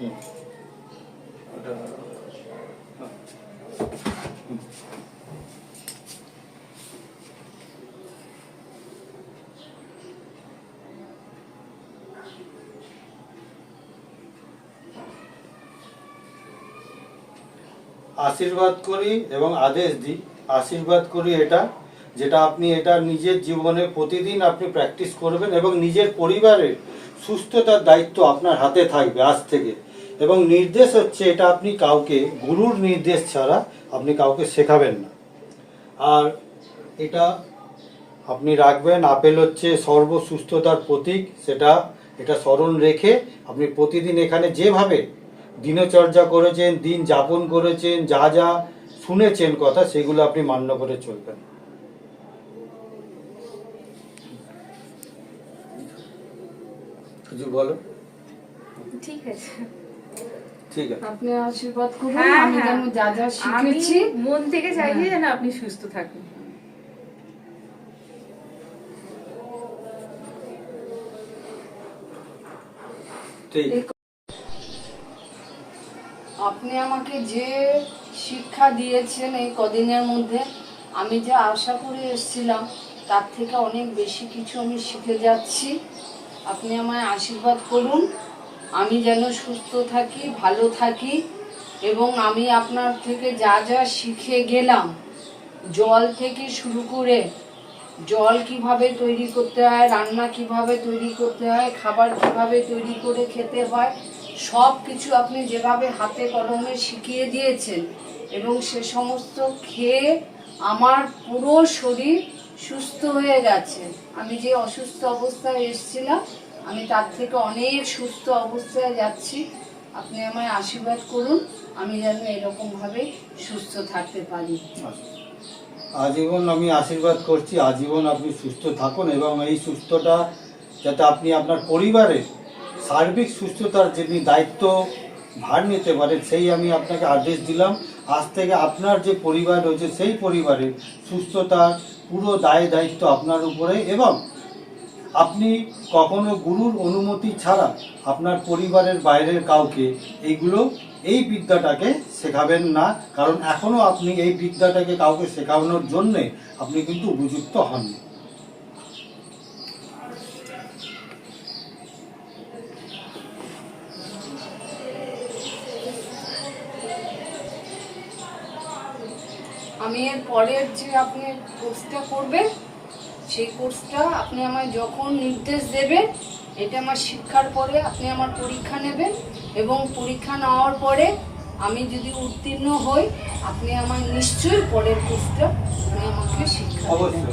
হ্যাঁ। হুম। আশীর্বাদ করি এবং আদেশ দিই আশীর্বাদ করি এটা, যেটা আপনি এটা নিজের জীবনে প্রতিদিন আপনি প্র্যাকটিস করবেন এবং নিজের পরিবারের সুস্থতার দায়িত্ব আপনার হাতে থাকবে আজ থেকে এবং নির্দেশ হচ্ছে এটা আপনি কাউকে গুরুর নির্দেশ ছাড়া আপনি কাউকে শেখাবেন না। আর এটা আপনি রাখবেন আপেল হচ্ছে সর্বসুস্থতার প্রতীক সেটা এটা স্মরণ রেখে আপনি প্রতিদিন এখানে যেভাবে দিনচর্যা করেছেন দিন যাপন করেছেন যা যা শুনেছেন কথা সেগুলো আপনি মান্য করে চলবেন। কিছু বলো। ঠিক আছে। ঠিক আছে। আপনি আশীর্বাদ করুন হ্যাঁ, আমি হ্যাঁ। যেন যা যা শিখেছি। মন থেকে চাইছি যেন আপনি সুস্থ থাকুন। আপনি আমাকে যে শিক্ষা দিয়েছেন এই কদিনের মধ্যে আমি যা আশা করে এসেছিলাম তার থেকে অনেক বেশি কিছু আমি শিখে যাচ্ছি। আপনি আমায় আশীর্বাদ করুন। আমি যেন সুস্থ থাকি, ভালো থাকি এবং আমি আপনার থেকে যা যা শিখে গেলাম, জল থেকে শুরু করে জল কীভাবে তৈরি করতে হয়, রান্না কীভাবে তৈরি করতে হয়, খাবার কীভাবে তৈরি করে খেতে হয় সব কিছু আপনি যেভাবে হাতে কলমে শিখিয়ে দিয়েছেন এবং সে সমস্ত খেয়ে আমার পুরো শরীর সুস্থ হয়ে গেছে। আমি যে অসুস্থ অবস্থায় এসেছিলাম আমি তার থেকে অনেক সুস্থ অবস্থায় যাচ্ছি। আপনি আমায় আশীর্বাদ করুন, আমি যেন এরকমভাবে সুস্থ থাকতে পারি। আজীবন আমি আশীর্বাদ করছি, আজীবন আপনি সুস্থ থাকুন এবং এই সুস্থতা যাতে আপনি আপনার পরিবারের সার্বিক সুস্থতার যিনি দায়িত্ব ভার নিতে পারেন, সেই আমি আপনাকে আদেশ দিলাম। আজ থেকে আপনার যে পরিবার রয়েছে, সেই পরিবারের সুস্থতার পুরো দায় দায়িত্ব আপনার উপরে এবং আপনি কখনো গুরুর অনুমতি ছাড়া আপনার পরিবারের বাইরের কাউকে এইগুলো, এই বিদ্যাটাকে শেখাবেন না, কারণ এখনও আপনি এই বিদ্যাটাকে কাউকে শেখানোর জন্যে আপনি কিন্তু উপযুক্ত হননি আমি এর পরের যে আপনি কোর্সটা করবেন সেই কোর্সটা আপনি আমায় যখন নির্দেশ দেবেন, এটা আমার শিক্ষার পরে আপনি আমার পরীক্ষা নেবেন এবং পরীক্ষা নেওয়ার পরে আমি যদি উত্তীর্ণ হই, আপনি আমার নিশ্চয়ই পরের কোর্সটা আমাকে শিক্ষা দেবেন।